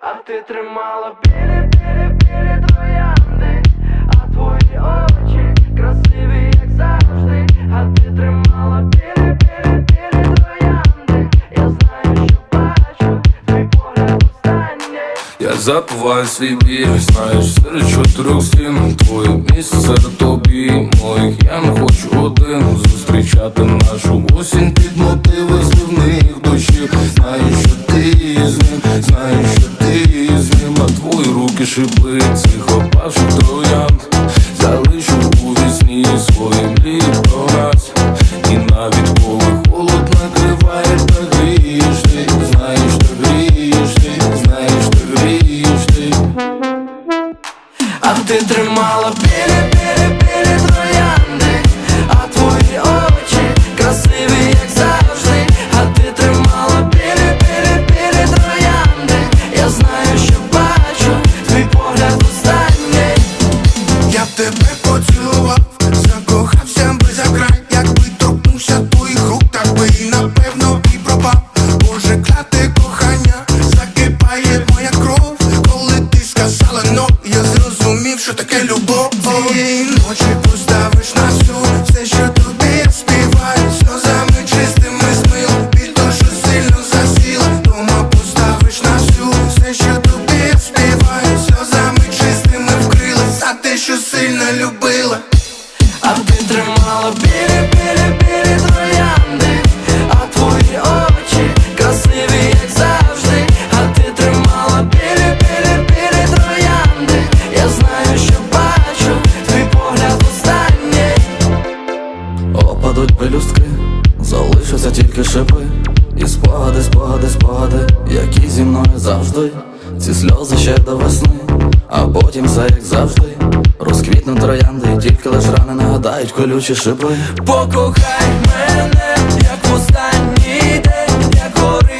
А ти тримала білі, білі, білі троянди, а твої очі красиві, як завжди, а ти тримала білі, білі, білі троянди. Я знаю, що бачу, твій погляд останній. Я забуваю свій біль, знаєш, серед чотирьох стін Твоє місце тобі моїх Я не хочу один зустрічати нашу осінь під мотиви зливних шипли опавших троянд у вісні своїм мрії раз І навіть коли холод накриває, та грієш ти Знаєш, грієш ти, знаєш, грієш ти А ти тримала білі, що таке любов. Цієї ночі поставиш на всю все, що тобі я співаю, сльозами чистими смил біль що сильно засіла. Дома поставиш на всю все, що тобі я співаю, сльозами чистими вкрила за те, що сильно любила. Пелюстки, залишаться тільки шипи І спогади, спогади, спогади, які зі мною завжди. Ці сльози ще до весни, а потім все як завжди. Розквітнуть троянди, і тільки лиш рани нагадають колючі шипи. Покохай мене, як в останній день, як горить